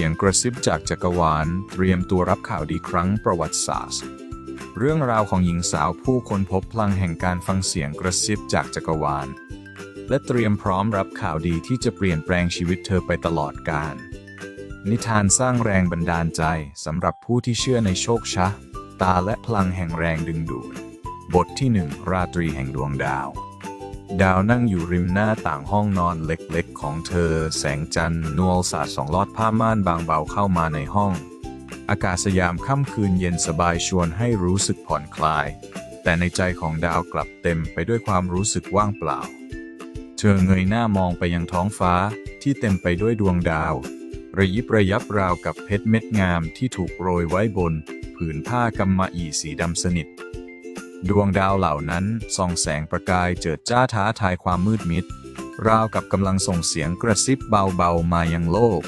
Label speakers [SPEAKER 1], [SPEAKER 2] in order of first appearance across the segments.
[SPEAKER 1] สียงกระซิบจากจักรวาล เตรียมตัวรับข่าวดีครั้งประวัติศาสตร์ เรื่องราวของหญิงสาวผู้คนพบพลังแห่งการฟังเสียงกระซิบจากจักรวาล และเตรียมพร้อมรับข่าวดีที่จะเปลี่ยนแปลงชีวิตเธอไปตลอดกาลนิทานสร้างแรงบันดาลใจสำหรับผู้ที่เชื่อในโชคชะตาและพลังแห่งแรงดึงดูด บทที่หนึ่งราตรีแห่งดวงดาว ดาวนั่งอยู่ริมหน้าต่างห้องนอนเล็กๆ ของเธอ แสงจันทร์นวลสาดสองลอดผ้าม่านบางเบาเข้ามาในห้อง อากาศสยามค่ำคืนเย็นสบายชวนให้รู้สึกผ่อนคลาย แต่ในใจของดาวกลับเต็มไปด้วยความรู้สึกว่างเปล่า เธอเงยหน้ามองไปยังท้องฟ้าที่เต็มไปด้วยดวงดาว ระยิบระยับราวกับเพชรเม็ดงามที่ถูกโรยไว้บน ผืนผ้ากำมะหยี่สีดำสนิท ดวงดาวเหล่านั้นส่องแสงประกายเจิดจ้าท้าทายความมืดมิด ราวกับกำลังส่งเสียงกระซิบเบาๆมายังโลก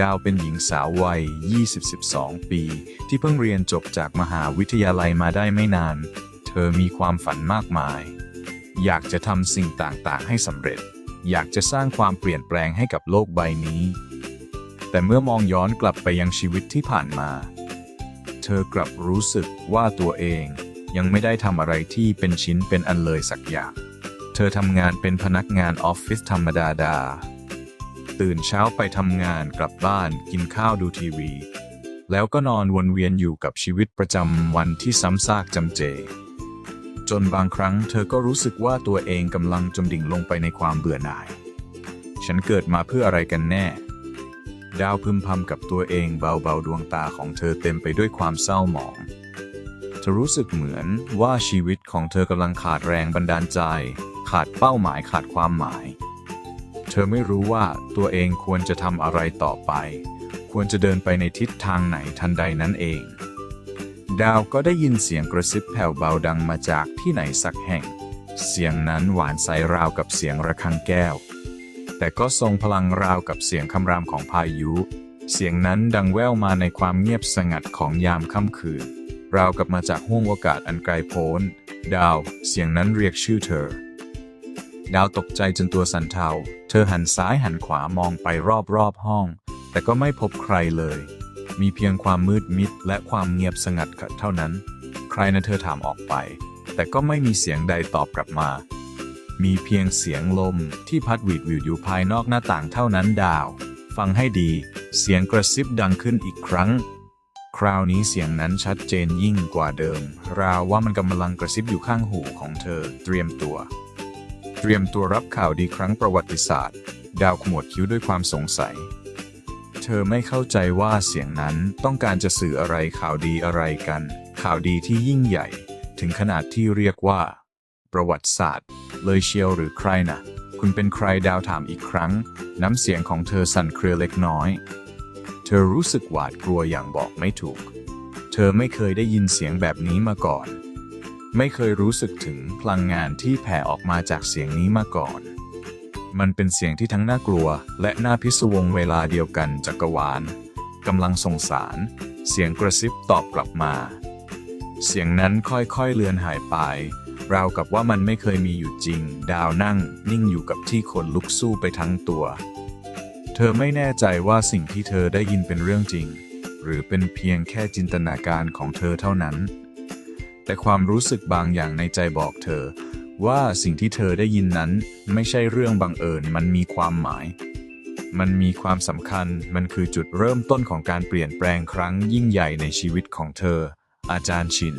[SPEAKER 1] ดาวเป็นหญิงสาววัย 20-12 ปี ที่เพิ่งเรียนจบจากมหาวิทยาลัยมาได้ไม่นาน เธอมีความฝันมากมาย อยากจะทำสิ่งต่างๆ ให้สำเร็จ อยากจะสร้างความเปลี่ยนแปลงให้กับโลกใบนี้ แต่เมื่อมองย้อนกลับไปยังชีวิตที่ผ่านมา เธอกลับรู้สึกว่าตัวเอง ยังไม่ได้ทำอะไรที่เป็นชิ้นเป็นอันเลยสักอย่าง เธอทำงานเป็นพนักงานออฟฟิศธรรมดาดา ตื่นเช้าไปทำงานกลับบ้านกินข้าวดูทีวี แล้วก็นอนวนเวียนอยู่กับชีวิตประจำวันที่ซ้ำซากจำเจ จนบางครั้งเธอก็รู้สึกว่าตัวเองกำลังจมดิ่งลงไปในความเบื่อหน่าย ฉันเกิดมาเพื่ออะไรกันแน่ดาวพึมพำกับตัวเองเบาๆดวงตาของเธอเต็มไปด้วยความเศร้าหมอง อรู้สึกเหมือนว่าชีวิตของเธอกำลังขาดแรงบันดาลใจ ขาดเป้าหมายขาดความหมาย เธอไม่รู้ว่าตัวเองควรจะทำอะไรต่อไป ควรจะเดินไปในทิศทางไหนทันใดนั้นเอง ดาวก็ได้ยินเสียงกระซิบแผ่วเบาดังมาจากที่ไหนสักแห่ง เสียงนั้นหวานใสราวกับเสียงระฆังแก้ว แต่ก็ทรงพลังราวกับเสียงคำรามของพายุ เสียงนั้นดังแว่วมาในความเงียบสงัดของยามค่ำคืน ราวกับมาจากห้วงโอกาสอันไกลโพ้น ดาว เสียงนั้นเรียกชื่อเธอ ดาวตกใจจนตัวสั่นเทา เธอหันซ้ายหันขวามองไปรอบๆห้อง แต่ก็ไม่พบใครเลย มีเพียงความมืดมิดและความเงียบสงัดเท่านั้น ใครนะเธอถามออกไป แต่ก็ไม่มีเสียงใดตอบกลับมา มีเพียงเสียงลมที่พัดหวีดวิวอยู่ภายนอกหน้าต่างเท่านั้นดาว ฟังให้ดี เสียงกระซิบดังขึ้นอีกครั้ง คราวนี้เสียงนั้นชัดเจนยิ่งกว่าเดิม ราวว่ามันกำลังกระซิบอยู่ข้างหูของเธอ เตรียมตัว เตรียมตัวรับข่าวดีครั้งประวัติศาสตร์ ดาวขมวดคิ้วด้วยความสงสัย เธอไม่เข้าใจว่าเสียงนั้นต้องการจะสื่ออะไรข่าวดีอะไรกัน ข่าวดีที่ยิ่งใหญ่ ถึงขนาดที่เรียกว่า ประวัติศาสตร์ เลยเชียวหรือใครนะคุณเป็นใครดาวถามอีกครั้ง น้ำเสียงของเธอสั่นเครือเล็กน้อย เธอรู้สึกหวาดกลัวอย่างบอกไม่ถูก เธอไม่เคยได้ยินเสียงแบบนี้มาก่อน ไม่เคยรู้สึกถึงพลังงานที่แผ่ออกมาจากเสียงนี้มาก่อน มันเป็นเสียงที่ทั้งน่ากลัว และน่าพิศวงเวลาเดียวกันจักรวาลกำลังสงสาร เสียงกระซิบตอบกลับมา เสียงนั้นค่อยๆเลือนหายไป ราวกับว่ามันไม่เคยมีอยู่จริง ดาวนั่งนิ่งอยู่กับที่ขนลุกสู้ไปทั้งตัว เธอไม่แน่ใจว่าสิ่งที่เธอได้ยินเป็นเรื่องจริง หรือเป็นเพียงแค่จินตนาการของเธอเท่านั้น แต่ความรู้สึกบางอย่างในใจบอกเธอ ว่าสิ่งที่เธอได้ยินนั้นไม่ใช่เรื่องบังเอิญมันมีความหมาย มันมีความสำคัญมันคือจุดเริ่มต้นของการเปลี่ยนแปลงครั้งยิ่งใหญ่ในชีวิตของเธอ อาจารย์ชิน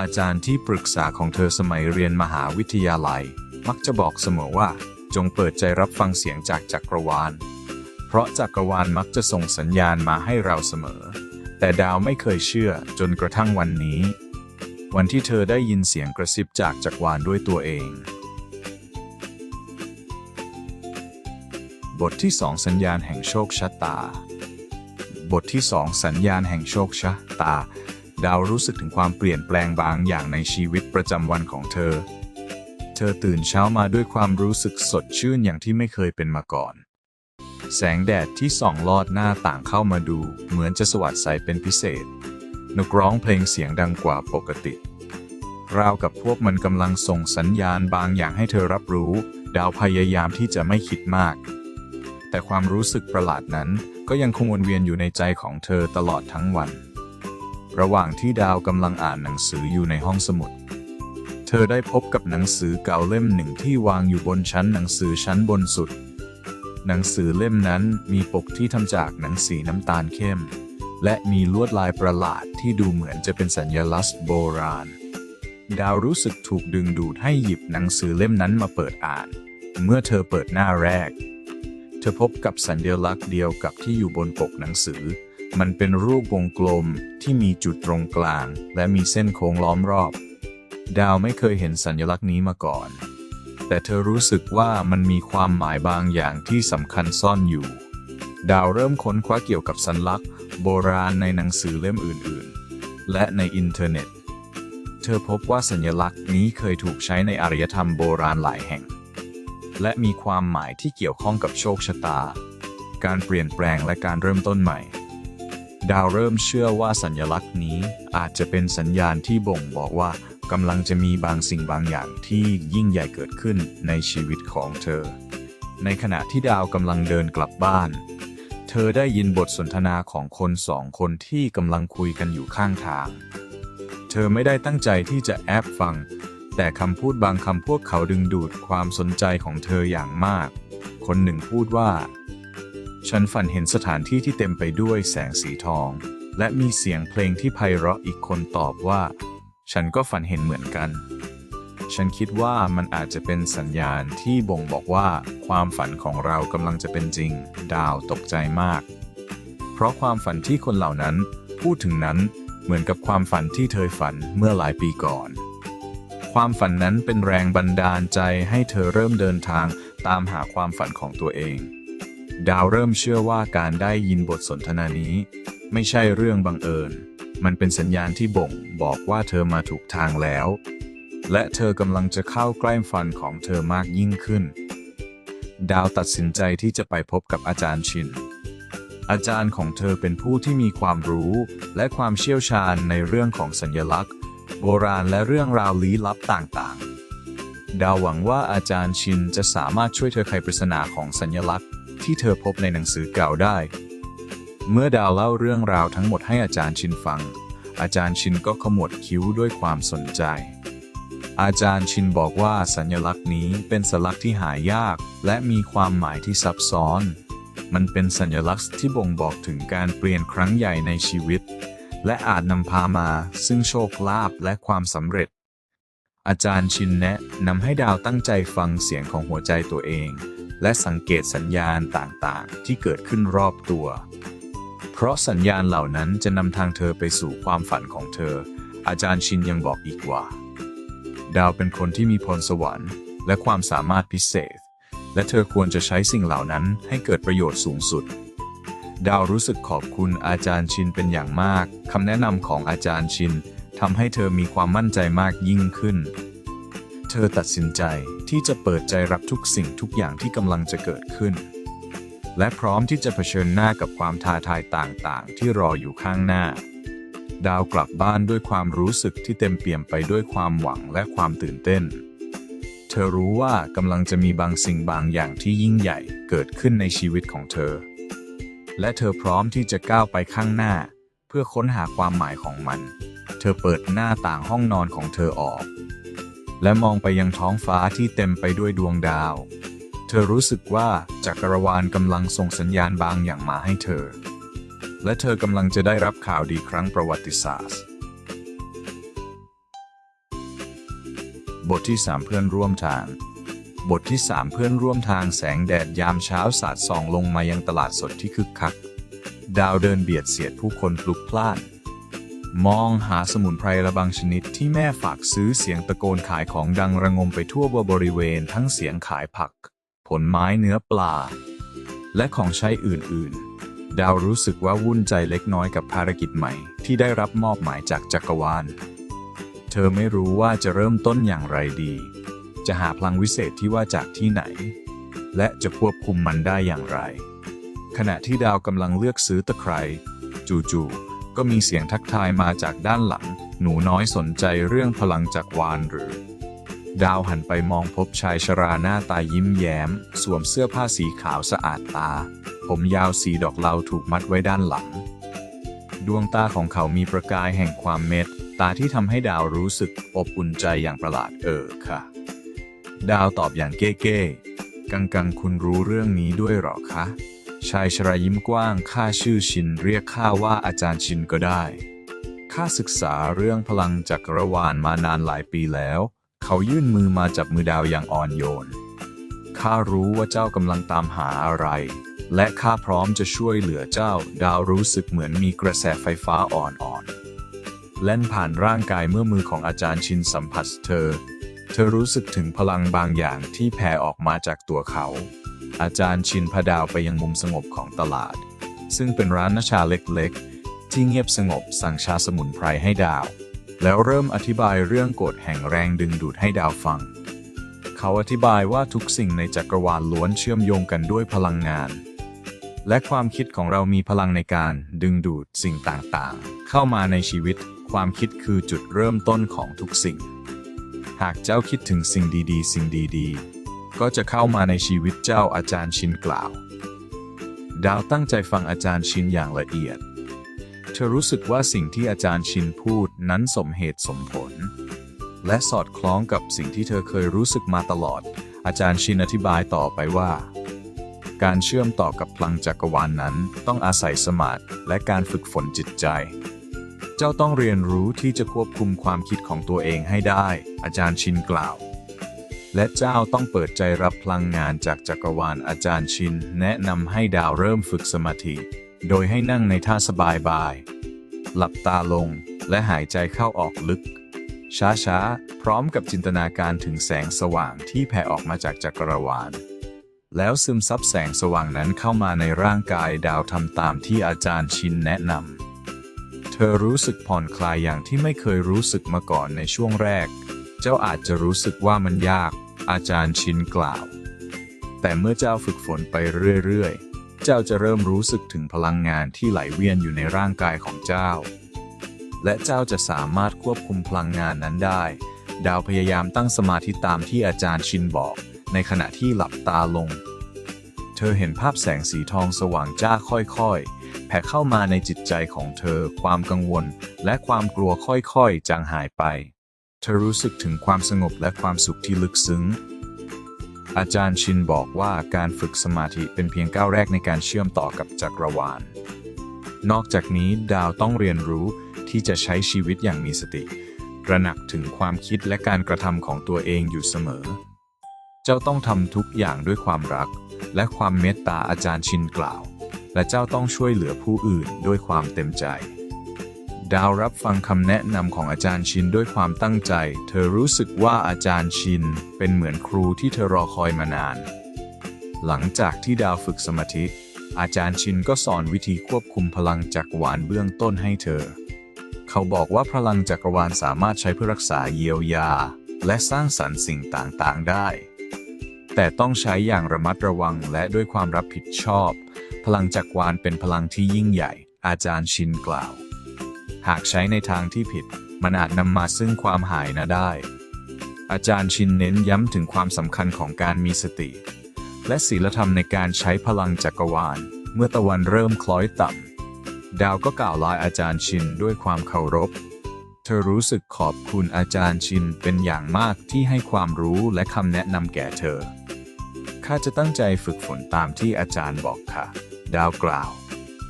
[SPEAKER 1] อาจารย์ที่ปรึกษาของเธอสมัยเรียนมหาวิทยาลัย มักจะบอกเสมอว่า จงเปิดใจรับฟังเสียงจากจักรวาล เพราะจักรวาลมักจะส่งสัญญาณมาให้เราเสมอ แต่ดาวไม่เคยเชื่อจนกระทั่งวันนี้ วันที่เธอได้ยินเสียงกระซิบจากจักรวาลด้วยตัวเอง บทที่สองสัญญาณแห่งโชคชะตา บทที่สองสัญญาณแห่งโชคชะตา ดาวรู้สึกถึงความเปลี่ยนแปลงบางอย่างในชีวิตประจำวันของเธอ อตื่นเช้ามาด้วยความรู้สึกสดชื่นอย่างที่ไม่เคยเป็นมาก่อน แสงแดดที่ส่องลอดหน้าต่างเข้ามาดู เหมือนจะสวัสดใสเป็นพิเศษ นกร้องเพลงเสียงดังกว่าปกติ ราวกับพวกมันกำลังส่งสัญญาณบางอย่างให้เธอรับรู้ ดาวพยายามที่จะไม่คิดมาก แต่ความรู้สึกประหลาดนั้นก็ยังคงวนเวียนอยู่ในใจของเธอตลอดทั้งวัน ระหว่างที่ดาวกำลังอ่านหนังสืออยู่ในห้องสมุด ธอได้พบกับหนังสือเก่าเล่มหนึ่งที่วางอยู่บนชั้นหนังสือชั้นบนสุด หนังสือเล่มนั้นมีปกที่ทำจากหนังสีน้ำตาลเข้ม และมีลวดลายประหลาดที่ดูเหมือนจะเป็นสัญลักษณ์โบราณ ดาวรู้สึกถูกดึงดูดให้หยิบหนังสือเล่มนั้นมาเปิดอ่าน เมื่อเธอเปิดหน้าแรก เธอพบกับสัญลักษณ์เดียวกับที่อยู่บนปกหนังสือ มันเป็นรูปวงกลมที่มีจุดตรงกลาง และมีเส้นโค้งล้อมรอบ ดาวไม่เคยเห็นสัญลักษณ์นี้มาก่อน แต่เธอรู้สึกว่ามันมีความหมายบางอย่างที่สำคัญซ่อนอยู่ ดาวเริ่มค้นคว้าเกี่ยวกับสัญลักษณ์ โบราณในหนังสือเล่มอื่นๆ และในอินเทอร์เน็ต เธอพบว่าสัญลักษณ์นี้เคยถูกใช้ในอารยธรรมโบราณหลายแห่ง และมีความหมายที่เกี่ยวข้องกับโชคชะตา การเปลี่ยนแปลงและการเริ่มต้นใหม่ดาวเริ่มเชื่อว่าสัญลักษณ์นี้อาจจะเป็นสัญญาณที่บ่งบอกว่า กำลังจะมีบางสิ่งบางอย่างที่ยิ่งใหญ่เกิดขึ้นในชีวิตของเธอ ในขณะที่ดาวกำลังเดินกลับบ้าน เธอได้ยินบทสนทนาของคนสองคนที่กำลังคุยกันอยู่ข้างทาง เธอไม่ได้ตั้งใจที่จะแอบฟัง แต่คำพูดบางคำพวกเขาดึงดูดความสนใจของเธออย่างมาก คนหนึ่งพูดว่า ฉันฝันเห็นสถานที่ที่เต็มไปด้วยแสงสีทอง และมีเสียงเพลงที่ไพเราะอีกคนตอบว่า ฉันก็ฝันเห็นเหมือนกัน ฉันคิดว่ามันอาจจะเป็นสัญญาณที่บ่งบอกว่าความฝันของเรากำลังจะเป็นจริง ดาวตกใจมาก เพราะความฝันที่คนเหล่านั้นพูดถึงนั้นเหมือนกับความฝันที่เธอฝันเมื่อหลายปีก่อน ความฝันนั้นเป็นแรงบันดาลใจให้เธอเริ่มเดินทางตามหาความฝันของตัวเอง ดาวเริ่มเชื่อว่าการได้ยินบทสนทนานี้ ไม่ใช่เรื่องบังเอิญ มันเป็นสัญญาณที่บ่งบอกว่าเธอมาถูกทางแล้ว และเธอกำลังจะเข้าใกล้ฝันของเธอมากยิ่งขึ้น ดาวตัดสินใจที่จะไปพบกับอาจารย์ชิน อาจารย์ของเธอเป็นผู้ที่มีความรู้และความเชี่ยวชาญในเรื่องของสัญลักษณ์ โบราณและเรื่องราวลี้ลับต่างๆ ดาวหวังว่าอาจารย์ชินจะสามารถช่วยเธอไขปริศนาของสัญลักษณ์ ที่เธอพบในหนังสือเก่าได้ เมื่อดาวเล่าเรื่องราวทั้งหมดให้อาจารย์ชินฟัง อาจารย์ชินก็ขมวดคิ้วด้วยความสนใจ อาจารย์ชินบอกว่าสัญลักษณ์นี้เป็นสัญลักษณ์ที่หายาก และมีความหมายที่ซับซ้อน มันเป็นสัญลักษณ์ที่บ่งบอกถึงการเปลี่ยนครั้งใหญ่ในชีวิต และอาจนำพามาซึ่งโชคลาภและความสำเร็จ อาจารย์ชินแนะนำให้ดาวตั้งใจฟังเสียงของหัวใจตัวเอง และสังเกตสัญญาณต่างๆ ที่เกิดขึ้นรอบตัว เพราะสัญญาณเหล่านั้นจะนำทางเธอไปสู่ความฝันของเธอ อาจารย์ชินยังบอกอีกว่า ดาวเป็นคนที่มีพรสวรรค์ และความสามารถพิเศษ และเธอควรจะใช้สิ่งเหล่านั้นให้เกิดประโยชน์สูงสุด ดาวรู้สึกขอบคุณอาจารย์ชินเป็นอย่างมากคำแนะนำของอาจารย์ชินทำให้เธอมีความมั่นใจมากยิ่งขึ้น เธอตัดสินใจที่จะเปิดใจรับทุกสิ่งทุกอย่างที่กำลังจะเกิดขึ้น และพร้อมที่จะเผชิญหน้ากับความท้าทายต่างๆ ที่รออยู่ข้างหน้า ดาวกลับบ้านด้วยความรู้สึกที่เต็มเปี่ยมไปด้วยความหวังและความตื่นเต้น เธอรู้ว่ากำลังจะมีบางสิ่งบางอย่างที่ยิ่งใหญ่เกิดขึ้นในชีวิตของเธอ และเธอพร้อมที่จะก้าวไปข้างหน้า เพื่อค้นหาความหมายของมัน เธอเปิดหน้าต่างห้องนอนของเธอออก และมองไปยังท้องฟ้าที่เต็มไปด้วยดวงดาว ธอรู้สึกว่าจักรวาลกำลังส่งสัญญาณบางอย่างมาให้เธอ และเธอกำลังจะได้รับข่าวดีครั้งประวัติศาสตร์ บทที่ 3 เพื่อนร่วมทาง บทที่ 3 เพื่อนร่วมทางแสงแดดยามเช้าสาดส่องลงมายังตลาดสดที่คึกคัก ดาวเดินเบียดเสียดผู้คนพลุกพล่าน มองหาสมุนไพรระบางชนิดที่แม่ฝากซื้อเสียงตะโกนขายของดังระงมไปทั่วบริเวณทั้งเสียงขายผัก ลไม้เนื้อปลา และของใช้อื่น ๆ ดาวรู้สึกว่าวุ่นใจเล็กน้อยกับภารกิจใหม่ ที่ได้รับมอบหมายจากจักรวาล เธอไม่รู้ว่าจะเริ่มต้นอย่างไรดี จะหาพลังวิเศษที่ว่าจากที่ไหน และจะควบคุมมันได้อย่างไร ขณะที่ดาวกำลังเลือกซื้อตะไคร้จู่ๆก็มีเสียงทักทายมาจากด้านหลัง หนูน้อยสนใจเรื่องพลังจากรวานหรือ ดาวหันไปมองพบชายชราหน้าตายิ้มแย้ม สวมเสื้อผ้าสีขาวสะอาดตา ผมยาวสีดอกเหลาถูกมัดไว้ด้านหลัง ดวงตาของเขามีประกายแห่งความเมตตาที่ทำให้ดาวรู้สึกอบอุ่นใจอย่างประหลาดเออค่ะ ดาวตอบอย่างเก้ๆกังกังคุณรู้เรื่องนี้ด้วยหรอคะ ชายชรายิ้มกว้างข้าชื่อชินเรียกข้าว่าอาจารย์ชินก็ได้ข้าศึกษาเรื่องพลังจักรวาลมานานหลายปีแล้ว เขายื่นมือมาจับมือดาวอย่างอ่อนโยน ข้ารู้ว่าเจ้ากำลังตามหาอะไร และข้าพร้อมจะช่วยเหลือเจ้า ดาวรู้สึกเหมือนมีกระแสไฟฟ้าอ่อนๆเล่นผ่านร่างกายเมื่อมือของอาจารย์ชินสัมผัสเธอ เธอรู้สึกถึงพลังบางอย่างที่แผ่ออกมาจากตัวเขา อาจารย์ชินพาดาวไปยังมุมสงบของตลาด ซึ่งเป็นร้านนชาเล็กๆ ที่เงียบสงบสั่งชาสมุนไพรให้ดาว แล้วเริ่มอธิบายเรื่องกฎแห่งแรงดึงดูดให้ดาวฟัง เขาอธิบายว่าทุกสิ่งในจักรวาลล้วนเชื่อมโยงกันด้วยพลังงาน และความคิดของเรามีพลังในการดึงดูดสิ่งต่างๆ เข้ามาในชีวิต ความคิดคือจุดเริ่มต้นของทุกสิ่ง หากเจ้าคิดถึงสิ่งดีๆ สิ่งดีๆ ก็จะเข้ามาในชีวิตเจ้าอาจารย์ชินกล่าว ดาวตั้งใจฟังอาจารย์ชินอย่างละเอียด เธอรู้สึกว่าสิ่งที่อาจารย์ชินพูดนั้นสมเหตุสมผล และสอดคล้องกับสิ่งที่เธอเคยรู้สึกมาตลอด อาจารย์ชินอธิบายต่อไปว่า การเชื่อมต่อกับพลังจักรวาลนนั้นต้องอาศัยสมาธิและการฝึกฝนจิตใจ เจ้าต้องเรียนรู้ที่จะควบคุมความคิดของตัวเองให้ได้ อาจารย์ชินกล่าวและเจ้าต้องเปิดใจรับพลังงานจากจักรวาลอาจารย์ชิน แนะนำให้ดาวเริ่มฝึกสมาธิ โดยให้นั่งในท่าสบายบาย หลับตาลงและหายใจเข้าออกลึก ช้าๆ พร้อมกับจินตนาการถึงแสงสว่างที่แผ่ออกมาจากจักรวาล แล้วซึมซับแสงสว่างนั้นเข้ามาในร่างกายดาวทำตามที่อาจารย์ชินแนะนำ เธอรู้สึกผ่อนคลายอย่างที่ไม่เคยรู้สึกมาก่อนในช่วงแรก เจ้าอาจจะรู้สึกว่ามันยาก อาจารย์ชินกล่าว แต่เมื่อเจ้าฝึกฝนไปเรื่อยๆ เจ้าจะเริ่มรู้สึกถึงพลังงานที่ไหลเวียนอยู่ในร่างกายของเจ้า และเจ้าจะสามารถควบคุมพลังงานนั้นได้ ดาวพยายามตั้งสมาธิตามที่อาจารย์ชินบอก ในขณะที่หลับตาลง เธอเห็นภาพแสงสีทองสว่างจ้าค่อยๆ แผ่เข้ามาในจิตใจของเธอ ความกังวล และความกลัวค่อยๆ จางหายไป เธอรู้สึกถึงความสงบและความสุขที่ลึกซึ้ง อาจารย์ชินบอกว่าการฝึกสมาธิเป็นเพียงก้าวแรกในการเชื่อมต่อกับจักรวาล นอกจากนี้ดาวต้องเรียนรู้ที่จะใช้ชีวิตอย่างมีสติตระหนักถึงความคิดและการกระทำของตัวเองอยู่เสมอ เจ้าต้องทำทุกอย่างด้วยความรัก และความเมตตาอาจารย์ชินกล่าว และเจ้าต้องช่วยเหลือผู้อื่นด้วยความเต็มใจ ดาวรับฟังคำแนะนำของอาจารย์ชินด้วยความตั้งใจ เธอรู้สึกว่าอาจารย์ชินเป็นเหมือนครูที่เธอรอคอยมานาน หลังจากที่ดาวฝึกสมาธิ อาจารย์ชินก็สอนวิธีควบคุมพลังจักรวาลเบื้องต้นให้เธอ เขาบอกว่าพลังจักรวาลสามารถใช้เพื่อรักษาเยียวยา และสร้างสรรค์สิ่งต่างๆได้แต่ต้องใช้อย่างระมัดระวังและด้วยความรับผิดชอบ พลังจักรวาลเป็นพลังที่ยิ่งใหญ่ อาจารย์ชินกล่าว หากใช้ในทางที่ผิด มันอาจนำมาซึ่งความหายนะได้ อาจารย์ชินเน้นย้ำถึงความสำคัญของการมีสติ และศีลธรรมในการใช้พลังจักรวาล เมื่อตะวันเริ่มคล้อยต่ำ ดาวก็กล่าวลาอาจารย์ชินด้วยความเคารพ เธอรู้สึกขอบคุณอาจารย์ชินเป็นอย่างมากที่ให้ความรู้และคำแนะนำแก่เธอ ข้าจะตั้งใจฝึกฝนตามที่อาจารย์บอกค่ะ ดาวกล่าว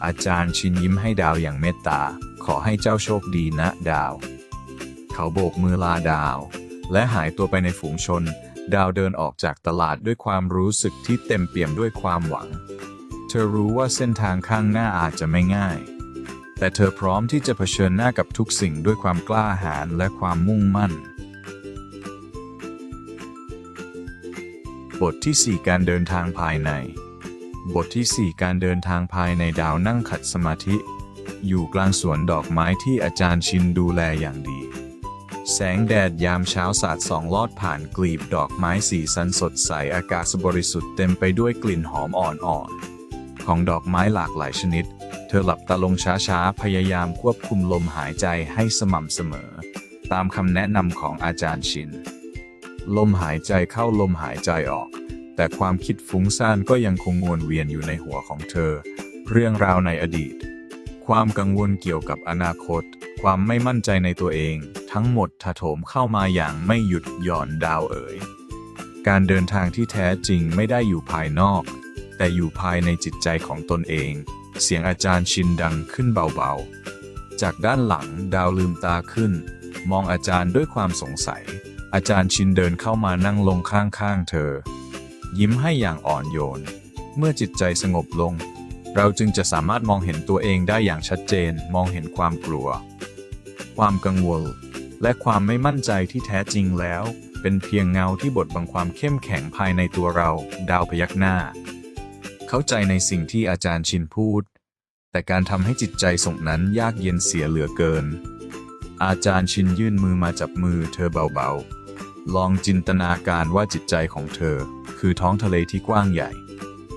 [SPEAKER 1] อาจารย์ชินยิ้มให้ดาวอย่างเมตตา ขอให้เจ้าโชคดีนะดาว เขาโบกมือลาดาว และหายตัวไปในฝูงชน ดาวเดินออกจากตลาดด้วยความรู้สึกที่เต็มเปี่ยมด้วยความหวัง เธอรู้ว่าเส้นทางข้างหน้าอาจจะไม่ง่าย แต่เธอพร้อมที่จะเผชิญหน้ากับทุกสิ่งด้วยความกล้าหาญและความมุ่งมั่น บทที่ 4 การเดินทางภายใน บทที่ 4 การเดินทางภายในดาวนั่งขัดสมาธิ อยู่กลางสวนดอกไม้ที่อาจารย์ชินดูแลอย่างดี แสงแดดยามเช้าสาดส่องลอดผ่านกลีบดอกไม้สีสันสดใสอากาศบริสุทธิ์เต็มไปด้วยกลิ่นหอมอ่อนๆของดอกไม้หลากหลายชนิด เธอหลับตาลงช้าๆ พยายามควบคุมลมหายใจให้สม่ำเสมอ ตามคำแนะนำของอาจารย์ชิน ลมหายใจเข้าลมหายใจออก แต่ความคิดฟุ้งซ่านก็ยังคงวนเวียนอยู่ในหัวของเธอ เรื่องราวในอดีต ความกังวลเกี่ยวกับอนาคต ความไม่มั่นใจในตัวเอง ทั้งหมดถาโถมเข้ามาอย่างไม่หยุดหย่อนดาวเอ๋ย การเดินทางที่แท้จริงไม่ได้อยู่ภายนอก แต่อยู่ภายในจิตใจของตนเอง เสียงอาจารย์ชินดังขึ้นเบาๆ จากด้านหลังดาวลืมตาขึ้น มองอาจารย์ด้วยความสงสัย อาจารย์ชินเดินเข้ามานั่งลงข้างๆเธอ ยิ้มให้อย่างอ่อนโยน เมื่อจิตใจสงบลง เราจึงจะสามารถมองเห็นตัวเองได้อย่างชัดเจน มองเห็นความกลัว ความกังวล และความไม่มั่นใจที่แท้จริงแล้ว เป็นเพียงเงาที่บดบังความเข้มแข็งภายในตัวเรา ดาวพยักหน้า เข้าใจในสิ่งที่อาจารย์ชินพูด แต่การทำให้จิตใจส่งนั้นยากเย็นเสียเหลือเกิน อาจารย์ชินยื่นมือมาจับมือเธอเบาๆ ลองจินตนาการว่าจิตใจของเธอ คือท้องทะเลที่กว้างใหญ่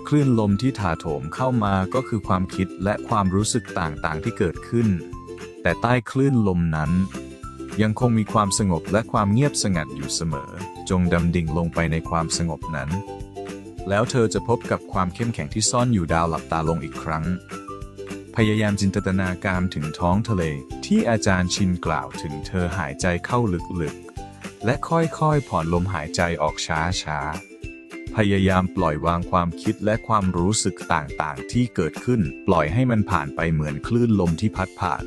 [SPEAKER 1] คลื่นลมที่ถาโถมเข้ามาก็คือความคิดและความรู้สึกต่างๆ ที่เกิดขึ้น แต่ใต้คลื่นลมนั้น ยังคงมีความสงบและความเงียบสงัดอยู่เสมอ จงดำดิ่งลงไปในความสงบนั้น แล้วเธอจะพบกับความเข้มแข็งที่ซ่อนอยู่ดาวหลับตาลงอีกครั้ง พยายามจินตนาการถึงท้องทะเลที่อาจารย์ชินกล่าวถึงเธอหายใจเข้าลึกๆและค่อยๆผ่อนลมหายใจออกช้าๆ พยายามปล่อยวางความคิดและความรู้สึกต่างๆ ที่เกิดขึ้น ปล่อยให้มันผ่านไปเหมือนคลื่นลมที่พัดผ่าน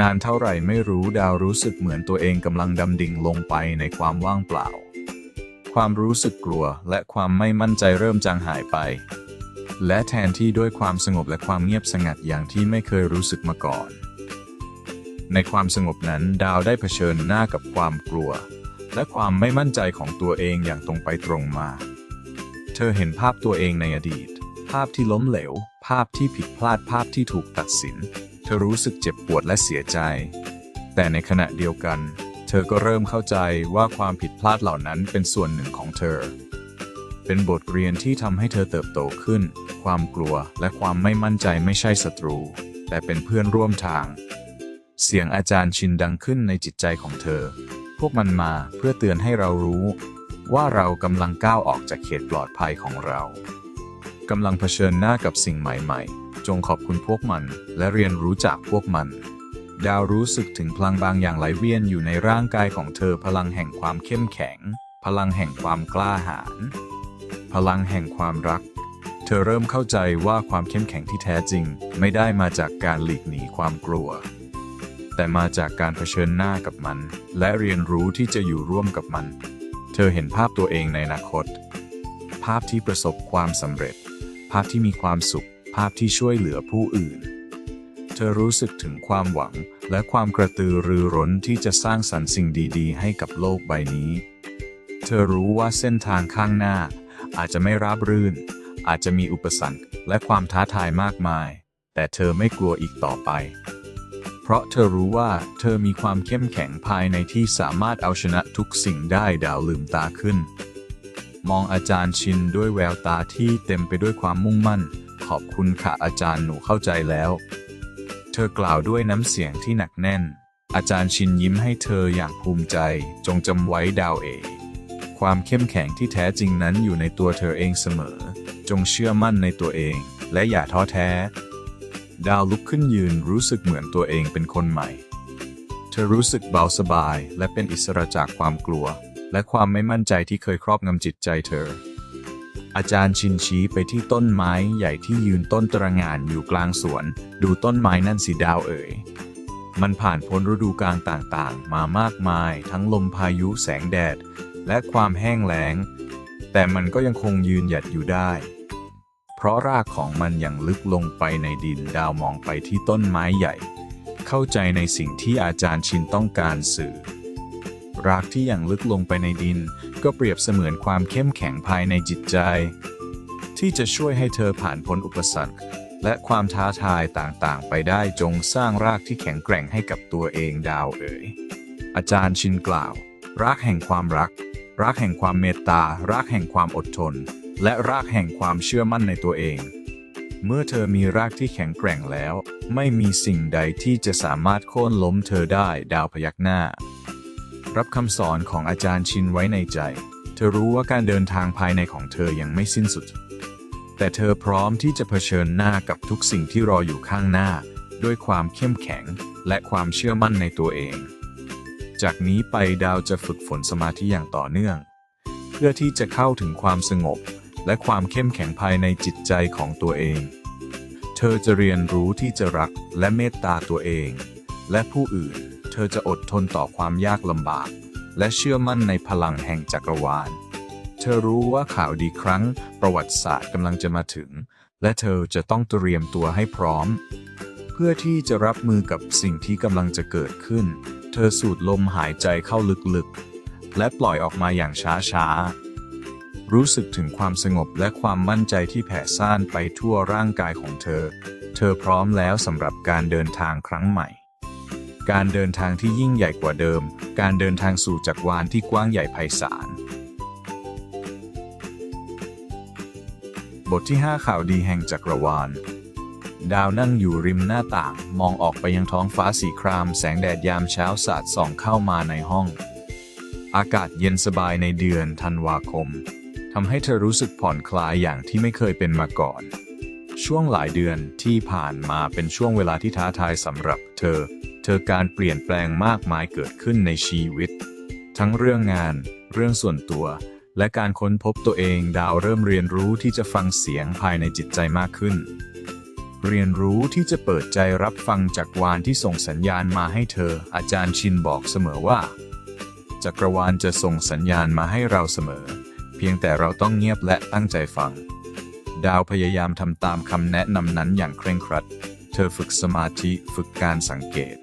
[SPEAKER 1] นานเท่าไหร่ไม่รู้ดาวรู้สึกเหมือนตัวเองกำลังดำดิ่งลงไปในความว่างเปล่า ความรู้สึกกลัวและความไม่มั่นใจเริ่มจางหายไป และแทนที่ด้วยความสงบและความเงียบสงัดอย่างที่ไม่เคยรู้สึกมาก่อน ในความสงบนั้นดาวได้เผชิญหน้ากับความกลัวและความไม่มั่นใจของตัวเองอย่างตรงไปตรงมา เธอเห็นภาพตัวเองในอดีต ภาพที่ล้มเหลว ภาพที่ผิดพลาดภาพที่ถูกตัดสิน เธอรู้สึกเจ็บปวดและเสียใจ แต่ในขณะเดียวกัน เธอก็เริ่มเข้าใจว่าความผิดพลาดเหล่านั้นเป็นส่วนหนึ่งของเธอ เป็นบทเรียนที่ทำให้เธอเติบโตขึ้น ความกลัวและความไม่มั่นใจไม่ใช่ศัตรู แต่เป็นเพื่อนร่วมทาง เสียงอาจารย์ชินดังขึ้นในจิตใจของเธอ พวกมันมาเพื่อเตือนให้เรารู้ ว่าเรากำลังก้าวออกจากเขตปลอดภัยของเรากำลังเผชิญหน้ากับสิ่งใหม่ๆ จงขอบคุณพวกมัน และเรียนรู้จากพวกมัน ดาวรู้สึกถึงพลังบางอย่างไหลเวียนอยู่ในร่างกายของเธอ พลังแห่งความเข้มแข็ง พลังแห่งความกล้าหาญ พลังแห่งความรัก เธอเริ่มเข้าใจว่าความเข้มแข็งที่แท้จริง ไม่ได้มาจากการหลีกหนีความกลัว แต่มาจากการเผชิญหน้ากับมัน และเรียนรู้ที่จะอยู่ร่วมกับมัน เธอเห็นภาพตัวเองในอนาคต ภาพที่ประสบความสำเร็จ ภาพที่มีความสุข ภาพที่ช่วยเหลือผู้อื่น เธอรู้สึกถึงความหวังและความกระตือรือร้นที่จะสร้างสรรค์สิ่งดีๆ ให้กับโลกใบนี้ เธอรู้ว่าเส้นทางข้างหน้า อาจจะไม่ราบรื่น อาจจะมีอุปสรรคและความท้าทายมากมาย แต่เธอไม่กลัวอีกต่อไป เพราะเธอรู้ว่าเธอมีความเข้มแข็งภายในที่สามารถเอาชนะทุกสิ่งได้ดาวลืมตาขึ้น มองอาจารย์ชินด้วยแววตาที่เต็มไปด้วยความมุ่งมั่น ขอบคุณค่ะอาจารย์หนูเข้าใจแล้ว เธอกล่าวด้วยน้ำเสียงที่หนักแน่น อาจารย์ชินยิ้มให้เธออย่างภูมิใจ จงจำไว้ดาวเอความเข้มแข็งที่แท้จริงนั้นอยู่ในตัวเธอเองเสมอ จงเชื่อมั่นในตัวเอง และอย่าท้อแท้ ดาวลุกขึ้นยืนรู้สึกเหมือนตัวเองเป็นคนใหม่ เธอรู้สึกเบาสบายและเป็นอิสระจากความกลัว และความไม่มั่นใจที่เคยครอบงำจิตใจเธอ อาจารย์ชินชี้ไปที่ต้นไม้ใหญ่ที่ยืนต้นตระหง่านอยู่กลางสวน ดูต้นไม้นั่นสิดาวเอ๋ยมันผ่านพ้นฤดูกาลต่างๆ มามากมาย ทั้งลมพายุแสงแดด และความแห้งแล้ง แต่มันก็ยังคงยืนหยัดอยู่ได้ ราะรากของมันยังลึกลงไปในดินดาวมองไปที่ต้นไม้ใหญ่ เข้าใจในสิ่งที่อาจารย์ชินต้องการสื่อ รากที่ยังลึกลงไปในดิน ก็เปรียบเสมือนความเข้มแข็งภายในจิตใจ ที่จะช่วยให้เธอผ่านพ้นอุปสรรค และความท้าทายต่างๆ ไปได้จงสร้างรากที่แข็งแกร่งให้กับตัวเองดาวเอ๋ยอาจารย์ชินกล่าวรากแห่งความรักรากแห่งความเมตตารากแห่งความอดทน และรากแห่งความเชื่อมั่นในตัวเอง เมื่อเธอมีรากที่แข็งแกร่งแล้ว ไม่มีสิ่งใดที่จะสามารถโค่นล้มเธอได้ดาวพยักหน้า รับคำสอนของอาจารย์ชินไว้ในใจ เธอรู้ว่าการเดินทางภายในของเธอยังไม่สิ้นสุด แต่เธอพร้อมที่จะเผชิญหน้ากับทุกสิ่งที่รออยู่ข้างหน้า ด้วยความเข้มแข็งและความเชื่อมั่นในตัวเอง จากนี้ไปดาวจะฝึกฝนสมาธิอย่างต่อเนื่อง เพื่อที่จะเข้าถึงความสงบ และความเข้มแข็งภายในจิตใจของตัวเอง เธอจะเรียนรู้ที่จะรักและเมตตาตัวเอง และผู้อื่น เธอจะอดทนต่อความยากลำบาก และเชื่อมั่นในพลังแห่งจักรวาล เธอรู้ว่าข่าวดีครั้งประวัติศาสตร์กำลังจะมาถึง และเธอจะต้องเตรียมตัวให้พร้อม เพื่อที่จะรับมือกับสิ่งที่กำลังจะเกิดขึ้น เธอสูดลมหายใจเข้าลึกๆ และปล่อยออกมาอย่างช้าๆ รู้สึกถึงความสงบและความมั่นใจที่แผ่ซ่านไปทั่วร่างกายของเธอ เธอพร้อมแล้วสำหรับการเดินทางครั้งใหม่ การเดินทางที่ยิ่งใหญ่กว่าเดิม การเดินทางสู่จักรวาลที่กว้างใหญ่ไพศาล บทที่ 5 ข่าวดีแห่งจักรวาล ดาวนั่งอยู่ริมหน้าต่าง มองออกไปยังท้องฟ้าสีคราม แสงแดดยามเช้าสาดส่องเข้ามาในห้อง อากาศเย็นสบายในเดือนธันวาคม ทำให้เธอรู้สึกผ่อนคลายอย่างที่ไม่เคยเป็นมาก่อน ช่วงหลายเดือนที่ผ่านมาเป็นช่วงเวลาที่ท้าทายสำหรับเธอ เธอการเปลี่ยนแปลงมากมายเกิดขึ้นในชีวิต ทั้งเรื่องงาน เรื่องส่วนตัว และการค้นพบตัวเองดาวเริ่มเรียนรู้ที่จะฟังเสียงภายในจิตใจมากขึ้น เรียนรู้ที่จะเปิดใจรับฟังจากวานที่ส่งสัญญาณมาให้เธอ อาจารย์ชินบอกเสมอว่าจักรวาลจะส่งสัญญาณมาให้เราเสมอ เพียงแต่เราต้องเงียบและตั้งใจฟัง ดาวพยายามทำตามคำแนะนำนั้นอย่างเคร่งครัด เธอฝึกสมาธิฝึกการสังเกต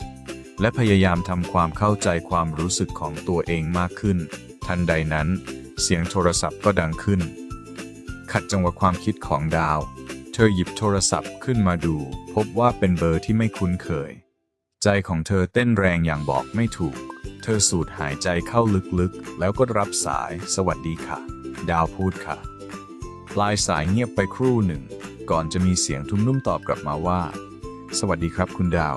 [SPEAKER 1] และพยายามทำความเข้าใจความรู้สึกของตัวเองมากขึ้น ทันใดนั้น เสียงโทรศัพท์ก็ดังขึ้น ขัดจังหวะความคิดของดาว เธอหยิบโทรศัพท์ขึ้นมาดู พบว่าเป็นเบอร์ที่ไม่คุ้นเคย ใจของเธอเต้นแรงอย่างบอกไม่ถูก เธอสูดหายใจเข้าลึกๆ แล้วก็รับสาย สวัสดีค่ะ ดาวพูดค่ะ ปลายสายเงียบไปครู่หนึ่ง ก่อนจะมีเสียงทุ้มนุ่มตอบกลับมาว่า สวัสดีครับคุณดาว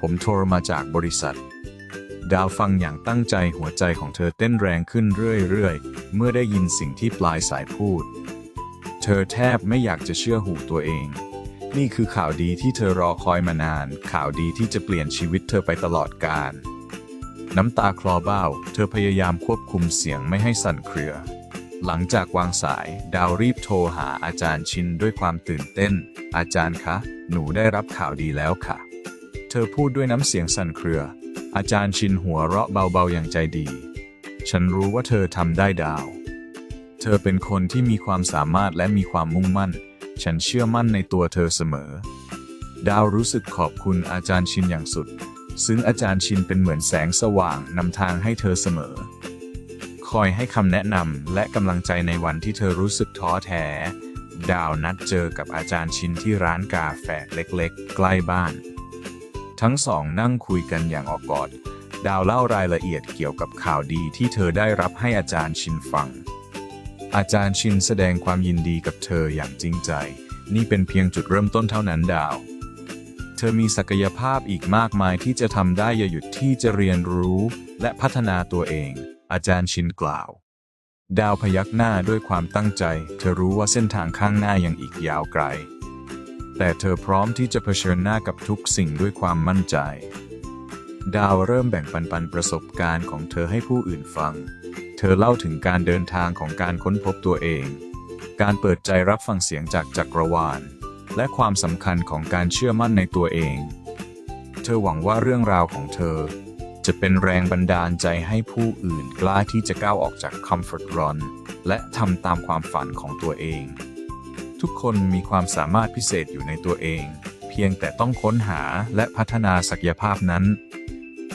[SPEAKER 1] ผมโทรมาจากบริษัท ดาวฟังอย่างตั้งใจหัวใจของเธอเต้นแรงขึ้นเรื่อยๆ เมื่อได้ยินสิ่งที่ปลายสายพูด เธอแทบไม่อยากจะเชื่อหูตัวเอง นี่คือข่าวดีที่เธอรอคอยมานาน ข่าวดีที่จะเปลี่ยนชีวิตเธอไปตลอดกาลน้ำตาคลอเบ้า เธอพยายามควบคุมเสียงไม่ให้สั่นเครือ หลังจากวางสาย ดาวรีบโทรหาอาจารย์ชินด้วยความตื่นเต้น อาจารย์คะ หนูได้รับข่าวดีแล้วค่ะ เธอพูดด้วยน้ำเสียงสั่นเครือ อาจารย์ชินหัวเราะเบาๆอย่างใจดี ฉันรู้ว่าเธอทำได้ดาว เธอเป็นคนที่มีความสามารถและมีความมุ่งมั่น ฉันเชื่อมั่นในตัวเธอเสมอ ดาวรู้สึกขอบคุณอาจารย์ชินอย่างสุด ซึ่งอาจารย์ชินเป็นเหมือนแสงสว่างนำทางให้เธอเสมอ คอยให้คำแนะนำและกำลังใจในวันที่เธอรู้สึกท้อแท้ ดาวนัดเจอกับอาจารย์ชินที่ร้านกาแฟเล็กๆ ใกล้บ้าน ทั้งสองนั่งคุยกันอย่างออกกอด ดาวเล่ารายละเอียดเกี่ยวกับข่าวดีที่เธอได้รับให้อาจารย์ชินฟัง อาจารย์ชินแสดงความยินดีกับเธออย่างจริงใจ นี่เป็นเพียงจุดเริ่มต้นเท่านั้นดาวเธอมีศักยภาพอีกมากมายที่จะทำได้อย่าหยุดที่จะเรียนรู้และพัฒนาตัวเอง อาจารย์ชินกล่าว ดาวพยักหน้าด้วยความตั้งใจ เธอรู้ว่าเส้นทางข้างหน้ายังอีกยาวไกล แต่เธอพร้อมที่จะเผชิญหน้ากับทุกสิ่งด้วยความมั่นใจ ดาวเริ่มแบ่งปันปันประสบการณ์ของเธอให้ผู้อื่นฟัง เธอเล่าถึงการเดินทางของการค้นพบตัวเอง การเปิดใจรับฟังเสียงจากจักรวาล และความสำคัญของการเชื่อมั่นในตัวเอง เธอหวังว่าเรื่องราวของเธอ จะเป็นแรงบันดาลใจให้ผู้อื่นกล้าที่จะก้าวออกจากคอมฟอร์ตรอนและทำตามความฝันของตัวเอง ทุกคนมีความสามารถพิเศษอยู่ในตัวเอง เพียงแต่ต้องค้นหาและพัฒนาศักยภาพนั้น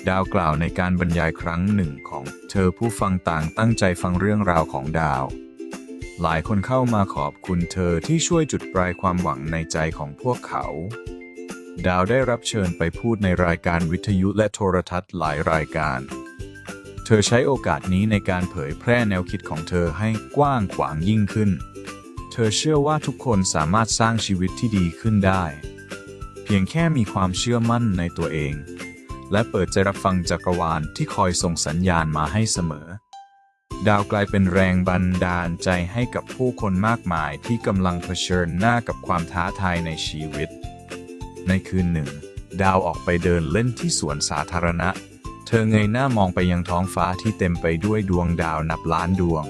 [SPEAKER 1] ดาวกล่าวในการบรรยายครั้งหนึ่งของเธอผู้ฟังต่างตั้งใจฟังเรื่องราวของดาว หลายคนเข้ามาขอบคุณเธอที่ช่วยจุดปลายความหวังในใจของพวกเขา ดาวได้รับเชิญไปพูดในรายการวิทยุและโทรทัศน์หลายรายการ เธอใช้โอกาสนี้ในการเผยแพร่แนวคิดของเธอให้กว้างขวางยิ่งขึ้น เธอเชื่อว่าทุกคนสามารถสร้างชีวิตที่ดีขึ้นได้ เพียงแค่มีความเชื่อมั่นในตัวเอง และเปิดใจรับฟังจักรวาลที่คอยส่งสัญญาณมาให้เสมอ ดาวกลายเป็นแรงบันดาลใจให้กับผู้คนมากมายที่กำลังเผชิญหน้ากับความท้าทายในชีวิต ในคืนหนึ่ง ดาวออกไปเดินเล่นที่สวนสาธารณะ เธอเงยหน้ามองไปยังท้องฟ้าที่เต็มไปด้วยดวงดาวนับล้านดวง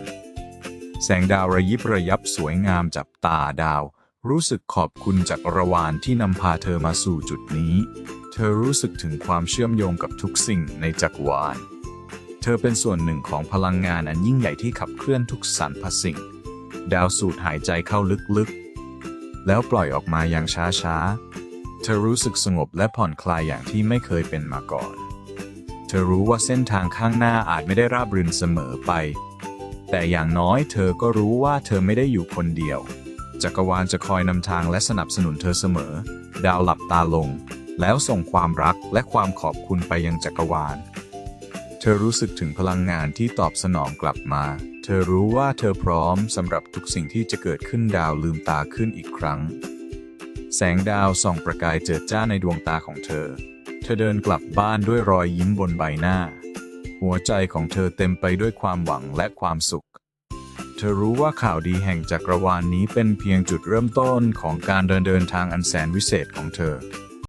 [SPEAKER 1] แสงดาวระยิบระยับสวยงามจับตาดาว รู้สึกขอบคุณจากรวาลที่นำพาเธอมาสู่จุดนี้ เธอรู้สึกถึงความเชื่อมโยงกับทุกสิ่งในจักรวาล เธอเป็นส่วนหนึ่งของพลังงานอันยิ่งใหญ่ที่ขับเคลื่อนทุกสรรพสิ่ง ดาวสูดหายใจเข้าลึกๆ แล้วปล่อยออกมาอย่างช้าๆ เธอรู้สึกสงบและผ่อนคลายอย่างที่ไม่เคยเป็นมาก่อน เธอรู้ว่าเส้นทางข้างหน้าอาจไม่ได้ราบรื่นเสมอไป แต่อย่างน้อยเธอก็รู้ว่าเธอไม่ได้อยู่คนเดียว จักรวาลจะคอยนำทางและสนับสนุนเธอเสมอ ดาวหลับตาลง แล้วส่งความรักและความขอบคุณไปยังจักรวาล เธอรู้สึกถึงพลังงานที่ตอบสนองกลับมา เธอรู้ว่าเธอพร้อมสำหรับทุกสิ่งที่จะเกิดขึ้นดาวลืมตาขึ้นอีกครั้ง แสงดาวส่องประกายเจิดจ้าในดวงตาของเธอ เธอเดินกลับบ้านด้วยรอยยิ้มบนใบหน้า หัวใจของเธอเต็มไปด้วยความหวังและความสุข เธอรู้ว่าข่าวดีแห่งจักรวาลนนี้เป็นเพียงจุดเริ่มต้นของการเดินเดินทางอันแสนวิเศษของเธอ